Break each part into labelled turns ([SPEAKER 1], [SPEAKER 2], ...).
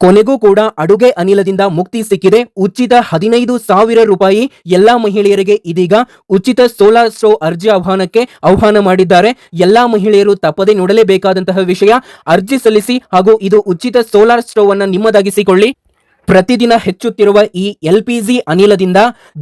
[SPEAKER 1] ಕೊನೆಗೂ ಕೂಡ ಅಡುಗೆ ಅನಿಲದಿಂದ ಮುಕ್ತಿ ಸಿಕ್ಕಿದೆ. ಉಚಿತ ಹದಿನೈದು ಸಾವಿರ ರೂಪಾಯಿ ಎಲ್ಲಾ ಮಹಿಳೆಯರಿಗೆ ಇದೀಗ ಉಚಿತ ಸೋಲಾರ್ ಸ್ಟೋವ್ ಅರ್ಜಿ ಆಹ್ವಾನಕ್ಕೆ ಆಹ್ವಾನ ಮಾಡಿದ್ದಾರೆ. ಎಲ್ಲಾ ಮಹಿಳೆಯರು ತಪ್ಪದೇ ನೋಡಲೇಬೇಕಾದಂತಹ ವಿಷಯ. ಅರ್ಜಿ ಸಲ್ಲಿಸಿ ಹಾಗೂ ಇದು ಉಚಿತ ಸೋಲಾರ್ ಸ್ಟೋವ್ ಅನ್ನ ನಿಮ್ಮದಾಗಿಸಿಕೊಳ್ಳಿ. ಪ್ರತಿದಿನ ಹೆಚ್ಚುತ್ತಿರುವ ಈ ಎಲ್ಪಿಜಿ ಅನಿಲದಿಂದ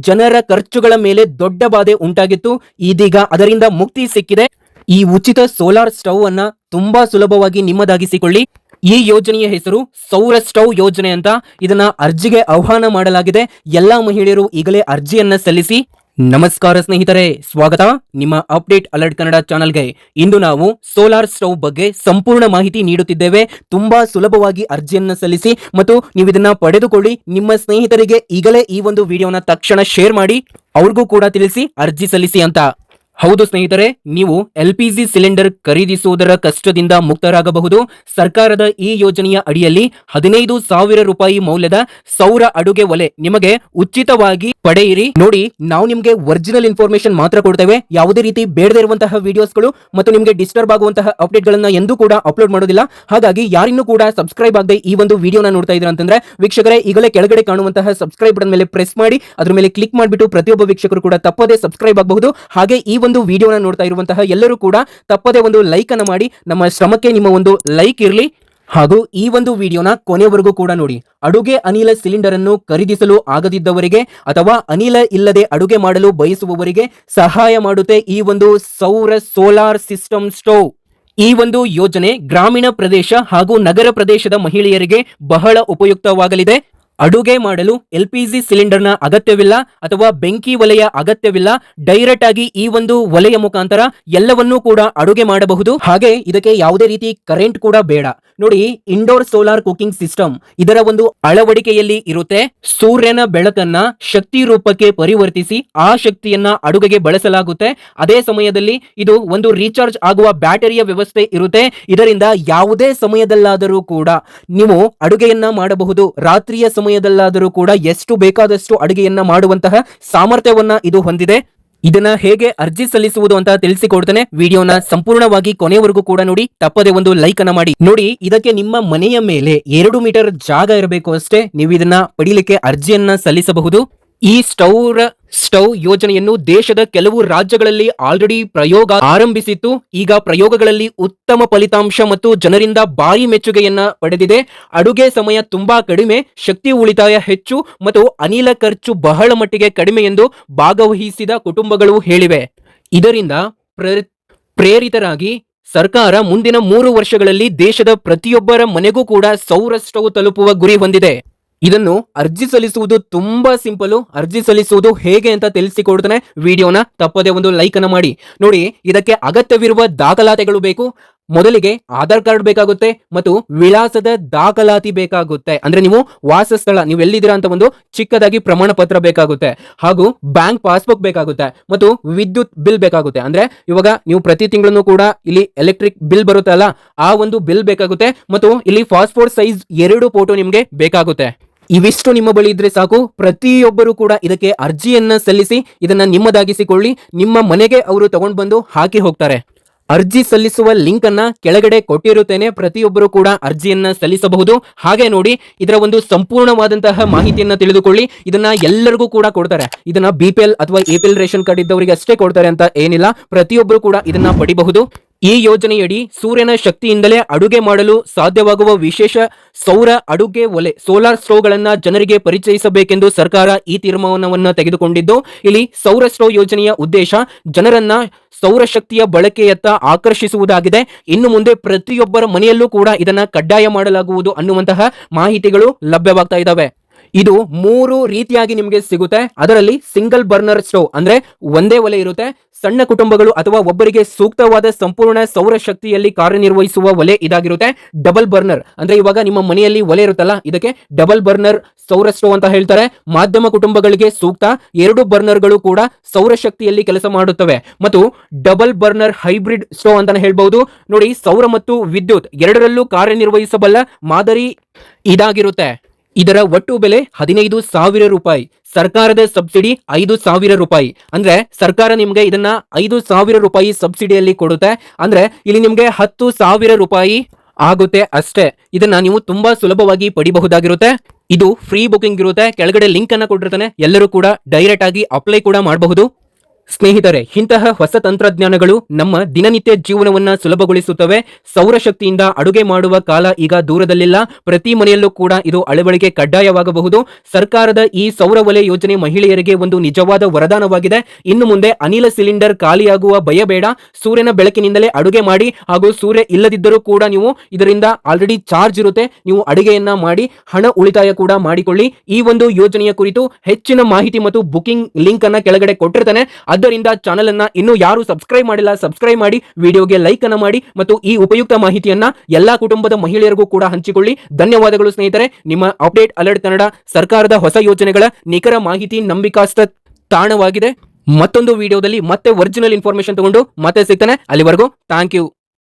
[SPEAKER 1] ಜನರ ಖರ್ಚುಗಳ ಮೇಲೆ ದೊಡ್ಡ ಬಾಧೆ ಉಂಟಾಗಿತ್ತು. ಇದೀಗ ಅದರಿಂದ ಮುಕ್ತಿ ಸಿಕ್ಕಿದೆ. ಈ ಉಚಿತ ಸೋಲಾರ್ ಸ್ಟವ್ ಅನ್ನ ತುಂಬಾ ಸುಲಭವಾಗಿ ನಿಮ್ಮದಾಗಿಸಿಕೊಳ್ಳಿ. ಈ ಯೋಜನೆಯ ಹೆಸರು ಸೌರ ಸ್ಟವ್ ಯೋಜನೆ ಅಂತ. ಇದನ್ನ ಅರ್ಜಿಗೆ ಆಹ್ವಾನ ಮಾಡಲಾಗಿದೆ. ಎಲ್ಲಾ ಮಹಿಳೆಯರು ಈಗಲೇ ಅರ್ಜಿಯನ್ನ ಸಲ್ಲಿಸಿ. ನಮಸ್ಕಾರ ಸ್ನೇಹಿತರೆ, ಸ್ವಾಗತ ನಿಮ್ಮ ಅಪ್ಡೇಟ್ ಅಲರ್ಟ್ ಕನ್ನಡ ಚಾನಲ್ಗೆ. ಇಂದು ನಾವು ಸೋಲಾರ್ ಸ್ಟವ್ ಬಗ್ಗೆ ಸಂಪೂರ್ಣ ಮಾಹಿತಿ ನೀಡುತ್ತಿದ್ದೇವೆ. ತುಂಬಾ ಸುಲಭವಾಗಿ ಅರ್ಜಿಯನ್ನು ಸಲ್ಲಿಸಿ ಮತ್ತು ನೀವು ಇದನ್ನ ಪಡೆದುಕೊಳ್ಳಿ. ನಿಮ್ಮ ಸ್ನೇಹಿತರಿಗೆ ಈಗಲೇ ಈ ಒಂದು ವಿಡಿಯೋನ ತಕ್ಷಣ ಶೇರ್ ಮಾಡಿ. ಅವ್ರಿಗೂ ಕೂಡ ತಿಳಿಸಿ ಅರ್ಜಿ ಸಲ್ಲಿಸಿ ಅಂತ. ಹೌದು ಸ್ನೇಹಿತರೆ, ನೀವು ಎಲ್ಪಿಜಿ ಸಿಲಿಂಡರ್ ಖರೀದಿಸುವುದರ ಕಷ್ಟದಿಂದ ಮುಕ್ತರಾಗಬಹುದು. ಸರ್ಕಾರದ ಈ ಯೋಜನೆಯ ಅಡಿಯಲ್ಲಿ ಹದಿನೈದು ಸಾವಿರ ರೂಪಾಯಿ ಮೌಲ್ಯದ ಸೌರ ಅಡುಗೆ ಒಲೆ ನಿಮಗೆ ಉಚಿತವಾಗಿ ಪಡೆಯಿರಿ. ನೋಡಿ, ನಾವು ನಿಮಗೆ ಒರಿಜಿನಲ್ ಇನ್ಫಾರ್ಮೇಶನ್ ಮಾತ್ರ ಕೊಡ್ತೇವೆ. ಯಾವುದೇ ರೀತಿ ಬೇಡದೇ ಇರುವಂತಹ ವಿಡಿಯೋಸ್ಗಳು ಮತ್ತು ನಿಮಗೆ ಡಿಸ್ಟರ್ಬ್ ಆಗುವಂತಹ ಅಪ್ಡೇಟ್ ಗಳನ್ನ ಎಂದೂ ಕೂಡ ಅಪ್ಲೋಡ್ ಮಾಡೋದಿಲ್ಲ. ಹಾಗಾಗಿ ಯಾರಿನ್ನೂ ಕೂಡ ಸಬ್ಸ್ಕ್ರೈಬ್ ಆಗದೆ ಈ ಒಂದು ವಿಡಿಯೋನ ನೋಡ್ತಾ ಇದ್ರ ಅಂತಂದ್ರೆ, ವೀಕ್ಷಕರೇ, ಈಗಲೇ ಕೆಳಗಡೆ ಕಾಣುವಂತಹ ಸಬ್ಸ್ಕ್ರೈಬ್ ಬಟನ್ ಮೇಲೆ ಪ್ರೆಸ್ ಮಾಡಿ, ಅದ್ರ ಮೇಲೆ ಕ್ಲಿಕ್ ಮಾಡಿಬಿಟ್ಟು ಪ್ರತಿಯೊಬ್ಬ ವೀಕ್ಷಕರು ಕೂಡ ತಪ್ಪದೇ ಸಬ್ಸ್ಕ್ರೈಬ್ ಆಗಬಹುದು. ಹಾಗೆ ಈ ವಿಡಿಯೋನ ನೋಡ್ತಾ ಇರುವಂತಹ ಎಲ್ಲರೂ ಕೂಡ ತಪ್ಪದೇ ಒಂದು ಲೈಕ್ ಅನ್ನ ಮಾಡಿ, ನಮ್ಮ ಶ್ರಮಕ್ಕೆ ನಿಮ್ಮ ಒಂದು ಲೈಕ್ ಇರಲಿ. ಹಾಗೂ ಈ ಒಂದು ವಿಡಿಯೋನ ಕೊನೆವರೆಗೂ ಕೂಡ ನೋಡಿ. ಅಡುಗೆ ಅನಿಲ ಸಿಲಿಂಡರ್ ಅನ್ನು ಖರೀದಿಸಲು ಆಗದಿದ್ದವರಿಗೆ ಅಥವಾ ಅನಿಲ ಇಲ್ಲದೆ ಅಡುಗೆ ಮಾಡಲು ಬಯಸುವವರಿಗೆ ಸಹಾಯ ಮಾಡುತ್ತೆ ಈ ಒಂದು ಸೌರ ಸೋಲಾರ್ ಸಿಸ್ಟಮ್ ಸ್ಟೋವ್ ಈ ಒಂದು ಯೋಜನೆ ಗ್ರಾಮೀಣ ಪ್ರದೇಶ ಹಾಗೂ ನಗರ ಪ್ರದೇಶದ ಮಹಿಳೆಯರಿಗೆ ಬಹಳ ಉಪಯುಕ್ತವಾಗಲಿದೆ. ಅಡುಗೆ ಮಾಡಲು ಎಲ್ ಪಿ ಎಲ್ಪಿಜಿ ಸಿಲಿಂಡರ್ನ ಅಗತ್ಯವಿಲ್ಲ ಅಥವಾ ಬೆಂಕಿ ಒಲೆಯ ಅಗತ್ಯವಿಲ್ಲ, ಡೈರೆಕ್ಟ್ ಆಗಿ ಈ ಒಂದು ವಲಯ ಮುಖಾಂತರ ಎಲ್ಲವನ್ನೂ ಕೂಡ ಅಡುಗೆ ಮಾಡಬಹುದು. ಹಾಗೆ ಇದಕ್ಕೆ ಯಾವುದೇ ರೀತಿ ಕರೆಂಟ್ ಕೂಡ ಬೇಡ. ನೋಡಿ ಇಂಡೋರ್ ಸೋಲಾರ್ ಕುಕಿಂಗ್ ಸಿಸ್ಟಮ್ ಇದರ ಒಂದು ಅಳವಡಿಕೆಯಲ್ಲಿ ಇರುತ್ತೆ. ಸೂರ್ಯನ ಬೆಳಕನ್ನ ಶಕ್ತಿ ರೂಪಕ್ಕೆ ಪರಿವರ್ತಿಸಿ ಆ ಶಕ್ತಿಯನ್ನ ಅಡುಗೆಗೆ ಬಳಸಲಾಗುತ್ತೆ. ಅದೇ ಸಮಯದಲ್ಲಿ ಇದು ಒಂದು ರೀಚಾರ್ಜ್ ಆಗುವ ಬ್ಯಾಟರಿಯ ವ್ಯವಸ್ಥೆ ಇರುತ್ತೆ. ಇದರಿಂದ ಯಾವುದೇ ಸಮಯದಲ್ಲಾದರೂ ಕೂಡ ನೀವು ಅಡುಗೆಯನ್ನ ಮಾಡಬಹುದು. ರಾತ್ರಿಯ ಸಮಯದಲ್ಲಾದರೂ ಕೂಡ ಎಷ್ಟು ಬೇಕಾದಷ್ಟು ಅಡುಗೆಯನ್ನ ಮಾಡುವಂತಹ ಸಾಮರ್ಥ್ಯವನ್ನ ಇದು ಹೊಂದಿದೆ. ಇದನ್ನ ಹೇಗೆ ಅರ್ಜಿ ಸಲ್ಲಿಸುವುದು ಅಂತ ತಿಳಿಸಿಕೊಡ್ತೇನೆ. ವಿಡಿಯೋನ ಸಂಪೂರ್ಣವಾಗಿ ಕೊನೆವರೆಗೂ ಕೂಡ ನೋಡಿ. ತಪ್ಪದೆ ಒಂದು ಲೈಕ್ ಅನ್ನ ಮಾಡಿ. ನೋಡಿ, ಇದಕ್ಕೆ ನಿಮ್ಮ ಮನೆಯ ಮೇಲೆ ಎರಡು ಮೀಟರ್ ಜಾಗ ಇರಬೇಕು ಅಷ್ಟೇ. ನೀವು ಇದನ್ನ ಪಡಿಲಿಕ್ಕೆ ಅರ್ಜಿಯನ್ನ ಸಲ್ಲಿಸಬಹುದು. ಈ ಸ್ಟೌರ ಸ್ಟವ್ ಯೋಜನೆಯನ್ನು ದೇಶದ ಕೆಲವು ರಾಜ್ಯಗಳಲ್ಲಿ ಆಲ್ರೆಡಿ ಪ್ರಯೋಗ ಆರಂಭಿಸಿತ್ತು. ಈಗ ಪ್ರಯೋಗಗಳಲ್ಲಿ ಉತ್ತಮ ಫಲಿತಾಂಶ ಮತ್ತು ಜನರಿಂದ ಭಾರಿ ಮೆಚ್ಚುಗೆಯನ್ನ ಪಡೆದಿದೆ. ಅಡುಗೆ ಸಮಯ ತುಂಬಾ ಕಡಿಮೆ, ಶಕ್ತಿ ಉಳಿತಾಯ ಹೆಚ್ಚು ಮತ್ತು ಅನಿಲ ಖರ್ಚು ಬಹಳ ಮಟ್ಟಿಗೆ ಕಡಿಮೆ ಎಂದು ಭಾಗವಹಿಸಿದ ಕುಟುಂಬಗಳು ಹೇಳಿವೆ. ಇದರಿಂದ ಪ್ರ- ಪ್ರೇರಿತರಾಗಿ ಸರ್ಕಾರ ಮುಂದಿನ ಮೂರು ವರ್ಷಗಳಲ್ಲಿ ದೇಶದ ಪ್ರತಿಯೊಬ್ಬರ ಮನೆಗೂ ಕೂಡ ಸೌರ ತಲುಪುವ ಗುರಿ ಹೊಂದಿದೆ. ಇದನ್ನು ಅರ್ಜಿ ಸಲ್ಲಿಸುವುದು ತುಂಬಾ ಸಿಂಪಲ್. ಅರ್ಜಿ ಸಲ್ಲಿಸುವುದು ಹೇಗೆ ಅಂತ ತಿಳಿಸಿಕೊಡ್ತಾನೆ. ವಿಡಿಯೋನ ತಪ್ಪದೆ ಒಂದು ಲೈಕ್ ಅನ್ನ ಮಾಡಿ. ನೋಡಿ, ಇದಕ್ಕೆ ಅಗತ್ಯವಿರುವ ದಾಖಲಾತಿಗಳು ಬೇಕು. ಮೊದಲಿಗೆ ಆಧಾರ್ ಕಾರ್ಡ್ ಬೇಕಾಗುತ್ತೆ ಮತ್ತು ವಿಳಾಸದ ದಾಖಲಾತಿ ಬೇಕಾಗುತ್ತೆ. ಅಂದ್ರೆ ನೀವು ವಾಸಸ್ಥಳ, ನೀವು ಎಲ್ಲಿದ್ದೀರಾ ಅಂತ ಒಂದು ಚಿಕ್ಕದಾಗಿ ಪ್ರಮಾಣ ಪತ್ರ ಬೇಕಾಗುತ್ತೆ. ಹಾಗೂ ಬ್ಯಾಂಕ್ ಪಾಸ್ಬುಕ್ ಬೇಕಾಗುತ್ತೆ ಮತ್ತು ವಿದ್ಯುತ್ ಬಿಲ್ ಬೇಕಾಗುತ್ತೆ. ಅಂದ್ರೆ ಇವಾಗ ನೀವು ಪ್ರತಿ ತಿಂಗಳನ್ನು ಕೂಡ ಇಲ್ಲಿ ಎಲೆಕ್ಟ್ರಿಕ್ ಬಿಲ್ ಬರುತ್ತಲ್ಲ, ಆ ಒಂದು ಬಿಲ್ ಬೇಕಾಗುತ್ತೆ ಮತ್ತು ಇಲ್ಲಿ ಪಾಸ್ಪೋರ್ಟ್ ಸೈಜ್ ಎರಡು ಫೋಟೋ ನಿಮಗೆ ಬೇಕಾಗುತ್ತೆ. ಇವಿಷ್ಟು ನಿಮ್ಮ ಬಳಿ ಇದ್ರೆ ಸಾಕು. ಪ್ರತಿಯೊಬ್ಬರು ಕೂಡ ಇದಕ್ಕೆ ಅರ್ಜಿಯನ್ನ ಸಲ್ಲಿಸಿ ಇದನ್ನ ನಿಮ್ಮದಾಗಿಸಿಕೊಳ್ಳಿ. ನಿಮ್ಮ ಮನೆಗೆ ಅವರು ತಗೊಂಡು ಬಂದು ಹಾಕಿ ಹೋಗ್ತಾರೆ. ಅರ್ಜಿ ಸಲ್ಲಿಸುವ ಲಿಂಕ್ ಅನ್ನ ಕೆಳಗಡೆ ಕೊಟ್ಟಿರುತ್ತೇನೆ. ಪ್ರತಿಯೊಬ್ಬರು ಕೂಡ ಅರ್ಜಿಯನ್ನ ಸಲ್ಲಿಸಬಹುದು. ಹಾಗೆ ನೋಡಿ, ಇದರ ಒಂದು ಸಂಪೂರ್ಣವಾದಂತಹ ಮಾಹಿತಿಯನ್ನ ತಿಳಿದುಕೊಳ್ಳಿ. ಇದನ್ನ ಎಲ್ಲರಿಗೂ ಕೂಡ ಕೊಡ್ತಾರೆ. ಇದನ್ನ ಬಿ ಪಿ ಎಲ್ ಅಥವಾ ಎ ರೇಷನ್ ಕಾರ್ಡ್ ಇದ್ದವರಿಗೆ ಅಷ್ಟೇ ಕೊಡ್ತಾರೆ ಅಂತ ಏನಿಲ್ಲ. ಪ್ರತಿಯೊಬ್ಬರು ಕೂಡ ಇದನ್ನ ಪಡಿಬಹುದು. ಈ ಯೋಜನೆಯಡಿ ಸೂರ್ಯನ ಶಕ್ತಿಯಿಂದಲೇ ಅಡುಗೆ ಮಾಡಲು ಸಾಧ್ಯವಾಗುವ ವಿಶೇಷ ಸೌರ ಅಡುಗೆ ಒಲೆ ಸೋಲಾರ್ ಸ್ಟೋವ್ಗಳನ್ನು ಜನರಿಗೆ ಪರಿಚಯಿಸಬೇಕೆಂದು ಸರ್ಕಾರ ಈ ತೀರ್ಮಾನವನ್ನು ತೆಗೆದುಕೊಂಡಿದ್ದು, ಇಲ್ಲಿ ಸೌರ ಸ್ಟೋವ್ ಯೋಜನೆಯ ಉದ್ದೇಶ ಜನರನ್ನ ಸೌರಶಕ್ತಿಯ ಬಳಕೆಯತ್ತ ಆಕರ್ಷಿಸುವುದಾಗಿದೆ. ಇನ್ನು ಮುಂದೆ ಪ್ರತಿಯೊಬ್ಬರ ಮನೆಯಲ್ಲೂ ಕೂಡ ಇದನ್ನು ಕಡ್ಡಾಯ ಮಾಡಲಾಗುವುದು ಅನ್ನುವಂತಹ ಮಾಹಿತಿಗಳು ಲಭ್ಯವಾಗ್ತಾ ಇದ್ದಾವೆ. ಇದು ಮೂರು ರೀತಿಯಾಗಿ ನಿಮಗೆ ಸಿಗುತ್ತೆ. ಅದರಲ್ಲಿ ಸಿಂಗಲ್ ಬರ್ನರ್ ಸ್ಟೋವ್ ಅಂದ್ರೆ ಒಂದೇ ಒಲೆ ಇರುತ್ತೆ. ಸಣ್ಣ ಕುಟುಂಬಗಳು ಅಥವಾ ಒಬ್ಬರಿಗೆ ಸೂಕ್ತವಾದ ಸಂಪೂರ್ಣ ಸೌರ ಶಕ್ತಿಯಲ್ಲಿ ಕಾರ್ಯನಿರ್ವಹಿಸುವ ಒಲೆ ಇದಾಗಿರುತ್ತೆ. ಡಬಲ್ ಬರ್ನರ್ ಅಂದ್ರೆ ಇವಾಗ ನಿಮ್ಮ ಮನೆಯಲ್ಲಿ ಒಲೆ ಇರುತ್ತಲ್ಲ, ಇದಕ್ಕೆ ಡಬಲ್ ಬರ್ನರ್ ಸೌರ ಸ್ಟೋವ್ ಅಂತ ಹೇಳ್ತಾರೆ. ಮಾಧ್ಯಮ ಕುಟುಂಬಗಳಿಗೆ ಸೂಕ್ತ ಎರಡು ಬರ್ನರ್ಗಳು ಕೂಡ ಸೌರ ಶಕ್ತಿಯಲ್ಲಿ ಕೆಲಸ ಮಾಡುತ್ತವೆ. ಮತ್ತು ಡಬಲ್ ಬರ್ನರ್ ಹೈಬ್ರಿಡ್ ಸ್ಟೋವ್ ಅಂತ ಹೇಳ್ಬಹುದು. ನೋಡಿ, ಸೌರ ಮತ್ತು ವಿದ್ಯುತ್ ಎರಡರಲ್ಲೂ ಕಾರ್ಯನಿರ್ವಹಿಸಬಲ್ಲ ಮಾದರಿ ಇದಾಗಿರುತ್ತೆ. ಇದರ ಒಟ್ಟು ಬೆಲೆ ಹದಿನೈದು ಸಾವಿರ ರೂಪಾಯಿ. ಸರ್ಕಾರದ ಸಬ್ಸಿಡಿ ಐದು ಸಾವಿರ ರೂಪಾಯಿ. ಅಂದ್ರೆ ಸರ್ಕಾರ ನಿಮ್ಗೆ ಇದನ್ನ ಐದು ಸಾವಿರ ರೂಪಾಯಿ ಸಬ್ಸಿಡಿಯಲ್ಲಿ ಕೊಡುತ್ತೆ. ಅಂದ್ರೆ ಇಲ್ಲಿ ನಿಮ್ಗೆ ಹತ್ತು ಸಾವಿರ ರೂಪಾಯಿ ಆಗುತ್ತೆ ಅಷ್ಟೇ. ಇದನ್ನ ನೀವು ತುಂಬಾ ಸುಲಭವಾಗಿ ಪಡಿಬಹುದಾಗಿರುತ್ತೆ. ಇದು ಫ್ರೀ ಬುಕಿಂಗ್ ಇರುತ್ತೆ. ಕೆಳಗಡೆ ಲಿಂಕ್ ಅನ್ನ ಕೊಟ್ಟಿರ್ತಾನೆ. ಎಲ್ಲರೂ ಕೂಡ ಡೈರೆಕ್ಟ್ ಆಗಿ ಅಪ್ಲೈ ಕೂಡ ಮಾಡಬಹುದು. ಸ್ನೇಹಿತರೆ, ಇಂತಹ ಹೊಸ ತಂತ್ರಜ್ಞಾನಗಳು ನಮ್ಮ ದಿನನಿತ್ಯ ಜೀವನವನ್ನ ಸುಲಭಗೊಳಿಸುತ್ತವೆ. ಸೌರಶಕ್ತಿಯಿಂದ ಅಡುಗೆ ಮಾಡುವ ಕಾಲ ಈಗ ದೂರದಲ್ಲಿಲ್ಲ. ಪ್ರತಿ ಮನೆಯಲ್ಲೂ ಕೂಡ ಇದು ಅಳವಡಿಕೆ ಕಡ್ಡಾಯವಾಗಬಹುದು. ಸರ್ಕಾರದ ಈ ಸೌರ ವಲಯ ಯೋಜನೆ ಮಹಿಳೆಯರಿಗೆ ಒಂದು ನಿಜವಾದ ವರದಾನವಾಗಿದೆ. ಇನ್ನು ಮುಂದೆ ಅನಿಲ ಸಿಲಿಂಡರ್ ಖಾಲಿಯಾಗುವ ಭಯ ಬೇಡ. ಸೂರ್ಯನ ಬೆಳಕಿನಿಂದಲೇ ಅಡುಗೆ ಮಾಡಿ ಹಾಗೂ ಸೂರ್ಯ ಇಲ್ಲದಿದ್ದರೂ ಕೂಡ ನೀವು ಇದರಿಂದ ಆಲ್ರೆಡಿ ಚಾರ್ಜ್ ಇರುತ್ತೆ. ನೀವು ಅಡುಗೆಯನ್ನ ಮಾಡಿ, ಹಣ ಉಳಿತಾಯ ಕೂಡ ಮಾಡಿಕೊಳ್ಳಿ. ಈ ಒಂದು ಯೋಜನೆಯ ಕುರಿತು ಹೆಚ್ಚಿನ ಮಾಹಿತಿ ಮತ್ತು ಬುಕಿಂಗ್ ಲಿಂಕ್ ಅನ್ನ ಕೆಳಗಡೆ ಕೊಟ್ಟಿರ್ತಾನೆ. ಆದ್ದರಿಂದ ಚಾನಲ್ ಅನ್ನ ಇನ್ನೂ ಯಾರು ಸಬ್ಸ್ಕ್ರೈಬ್ ಮಾಡಿಲ್ಲ, ಸಬ್ಸ್ಕ್ರೈಬ್ ಮಾಡಿ, ವಿಡಿಯೋಗೆ ಲೈಕ್ ಅನ್ನ ಮಾಡಿ ಮತ್ತು ಈ ಉಪಯುಕ್ತ ಮಾಹಿತಿಯನ್ನ ಎಲ್ಲಾ ಕುಟುಂಬದ ಮಹಿಳೆಯರಿಗೂ ಕೂಡ ಹಂಚಿಕೊಳ್ಳಿ. ಧನ್ಯವಾದಗಳು ಸ್ನೇಹಿತರೆ. ನಿಮ್ಮ ಅಪ್ಡೇಟ್ ಅಲರ್ಟ್ ಕನ್ನಡ ಸರ್ಕಾರದ ಹೊಸ ಯೋಜನೆಗಳ ನಿಖರ ಮಾಹಿತಿ ನಂಬಿಕಾಸ್ತ ತಾಣವಾಗಿದೆ. ಮತ್ತೊಂದು ವಿಡಿಯೋದಲ್ಲಿ ಮತ್ತೆ ಒರಿಜಿನಲ್ ಇನ್ಫಾರ್ಮೇಶನ್ ತಗೊಂಡು ಮತ್ತೆ ಸಿಗ್ತಾನೆ. ಅಲ್ಲಿವರೆಗೂ ಥ್ಯಾಂಕ್ ಯು